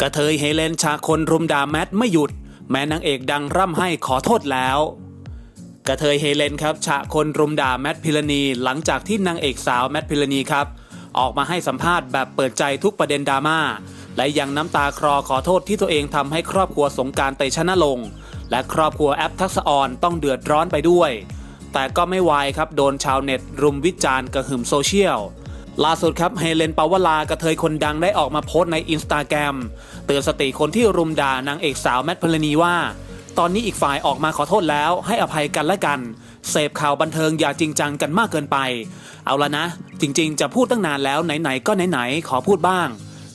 กระเทยเฮเลนชาคนรุมด่าแมทไม่หยุด แม้นางเอกดังร่ำให้ขอโทษแล้ว กระเทยเฮเลนครับฉะคนรุมด่าแมทพิรณี หลังจากที่นางเอกสาวแมทพิรณีครับ ออกมาให้สัมภาษณ์แบบเปิดใจทุกประเด็นดราม่าและยังน้ำตาคลอขอโทษที่ตัวเองทำให้ครอบครัวสงการเตชะนรงและครอบครัวแอปทักษออนต้องเดือดร้อนไปด้วย แต่ก็ไม่วครับโดนชาวเน็ตรุมวิจารณ์กระหึ่มโซเชียล ล่าสุดครับเฮเลนปาวลากระเทยคนดังได้ออกมาโพสต์ในอินสตาแกรมเตือนสติคนที่รุมด่านางเอกสาวแมทพลนีว่า ตอนนี้อีกฝ่ายออกมาขอโทษแล้วให้อภัยกันและกัน เสพข่าวบันเทิงอย่าจริงจังกันมากเกินไป เอาละนะ จริงๆ จะพูดตั้งนานแล้วไหนๆก็ไหนๆขอพูดบ้าง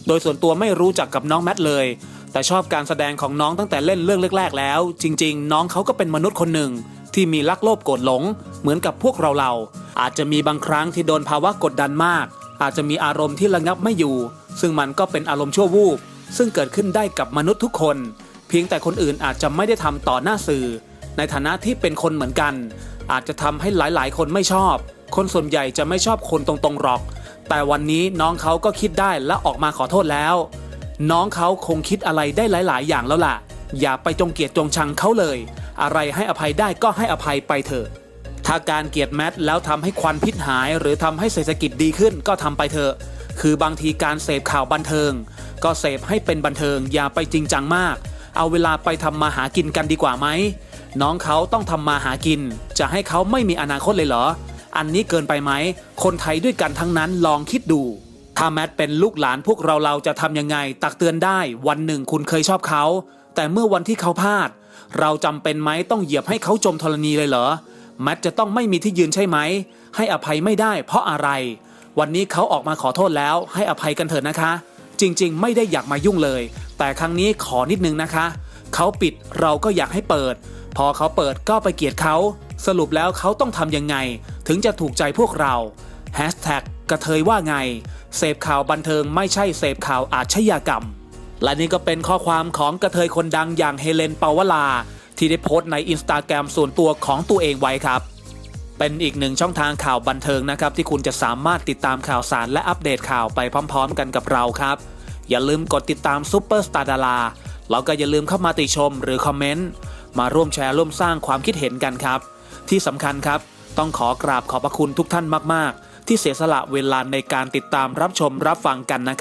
โดยส่วนตัวไม่รู้จักกับน้องแมทเลย แต่ชอบการแสดงของน้องตั้งแต่เล่นเรื่องแรกๆแล้ว จริง ๆ น้องเขาก็เป็นมนุษย์คนหนึ่งที่มีลักโลภโกรธหลง เหมือนกับพวกเราเรา อาจจะมีบางครั้งที่โดนภาวะกดดันมาก อาจจะมีอารมณ์ที่ระงับไม่อยู่ ซึ่งมันก็เป็นอารมณ์ชั่ววูบซึ่งเกิดขึ้นได้กับมนุษย์ทุกคน เพียงแต่คนอื่นอาจจะไม่ได้ทำต่อหน้าสื่อ ในฐานะที่เป็นคนเหมือนกัน อาจจะทำให้หลายๆ คนไม่ชอบ คนส่วนใหญ่จะไม่ชอบคนตรงๆหรอก แต่วันนี้น้องเขาก็คิดได้และออกมาขอโทษแล้ว น้องเขาคงคิดอะไรได้หลาย ๆ อย่างแล้วล่ะ อย่าไปจงเกลียดจงชังเขาเลย อะไรให้อภัยได้ก็ให้อภัยไปเถอะ ถ้าการเกลียดแมทแล้วทำให้ควันพิษหาย หรือทำให้เศรษฐกิจดีขึ้นก็ทำไปเถอะ คือบางทีการเสพข่าวบันเทิง ก็เสพให้เป็นบันเทิงอย่าไปจริงจังมาก เอาเวลาไปทำมาหากินกันดีกว่าไหม น้องเขาต้องทำมาหากิน จะให้เขาไม่มีอนาคตเลยเหรอ อันนี้เกินไปไหม คนไทยด้วยกันทั้งนั้นลองคิดดูถ้าแมทเป็นลูกหลานพวกเราเราจะทำยังไง ตักเตือนได้ วันหนึ่งคุณเคยชอบเขา แต่เมื่อวันที่เขาพลาด เราจำเป็นไหมต้องเหยียบให้เขาจมธรณีเลยเหรอ แมทจะต้องไม่มีที่ยืนใช่ไหม ให้อภัยไม่ได้เพราะอะไร วันนี้เขาออกมาขอโทษแล้วให้อภัยกันเถอะนะคะ จริงๆ ไม่ได้อยากมายุ่งเลย แต่ครั้งนี้ขอนิดนึงนะคะ เขาปิดเราก็อยากให้เปิด พอเขาเปิดก็ไปเกลียดเขา สรุปแล้วเขาต้องทำยังไง ถึงจะถูกใจพวกเราแฮชแท็กกระเทยว่าไง เสพข่าวบันเทิงไม่ใช่เสพข่าวอาชญากรรม และนี่ก็เป็นข้อความของกระเทยคนดังอย่างเฮเลนเปาวลา ที่ได้โพสต์ในอินสตาแกรมส่วนตัวของตัวเองไว้ครับ เป็นอีกหนึ่งช่องทางข่าวบันเทิงนะครับ ที่คุณจะสามารถติดตามข่าวสารและอัปเดตข่าวไปพร้อม ๆ กันกับเราครับ อย่าลืมกดติดตามซูเปอร์สตาร์ดาราแล้วก็อย่าลืมเข้ามาติชมหรือคอมเมนต์มาร่วมแชร์ร่วมสร้างความคิดเห็นกันครับ ที่สำคัญครับ ต้องขอกราบขอบพระคุณทุกท่านมาก ๆ ที่เสียสละเวลาในการติดตามรับชมรับฟังกันนะครับ